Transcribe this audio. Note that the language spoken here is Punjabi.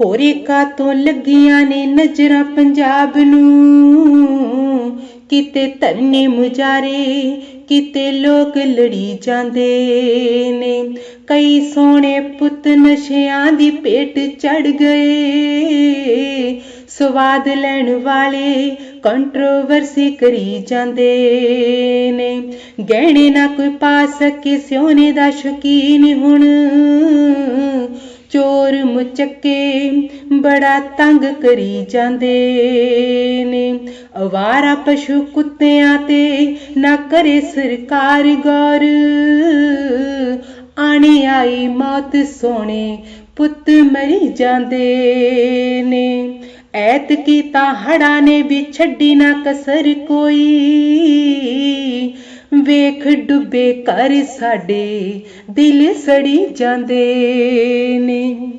ਹੋਰੇ ਤੋਂ ਲੱਗੀਆਂ ਨੇ ਨਜ਼ਰਾਂ ਪੰਜਾਬ ਨੂੰ। ਕਿਤੇ ਧਰਨੇ ਮੁਜਾਰੇ ਕਿਤੇ ਲੋਕ ਲੜੀ ਜਾਂਦੇ ਨੇ। ਕਈ ਸੋਹਣੇ ਪੁੱਤ ਨਸ਼ਿਆਂ ਦੀ ਪੇਟ ਚੜ ਗਏ। ਸਵਾਦ ਲੈਣ ਵਾਲੇ ਕੰਟਰੋਵਰਸੀ ਕਰੀ ਜਾਂਦੇ ਨੇ। ਗਹਿਣੇ ਨਾ ਕੋਈ ਪਾ ਸਕੇ ਸੋਨੇ ਦਾ ਸ਼ੌਕੀਨ ਹੁਣ। ਚੋਰ ਮੁਚੱਕੇ ਬੜਾ ਤੰਗ ਕਰੀ ਜਾਂਦੇ ਨੇ। ਅਵਾਰਾ ਪਸ਼ੂ ਕੁੱਤਿਆਂ ਤੇ ਨਾ ਕਰੇ ਸਰਕਾਰ ਗੌਰ। ਆਣੀ ਆਈ ਮੌਤ ਸੋਹਣੇ ਪੁੱਤ ਮਰੀ ਜਾਂਦੇ ਨੇ। ਐਤ ਕੀ ਤਾਂ ਹੜਾ ਨੇ ਵੀ ਛੱਡੀ ਨਾ ਕਸਰ ਕੋਈ। ਵੇਖ ਡੁੱਬੇ ਕਰ ਸਾਡੇ ਦਿਲ ਸੜੀ ਜਾਂਦੇ ਨੇ।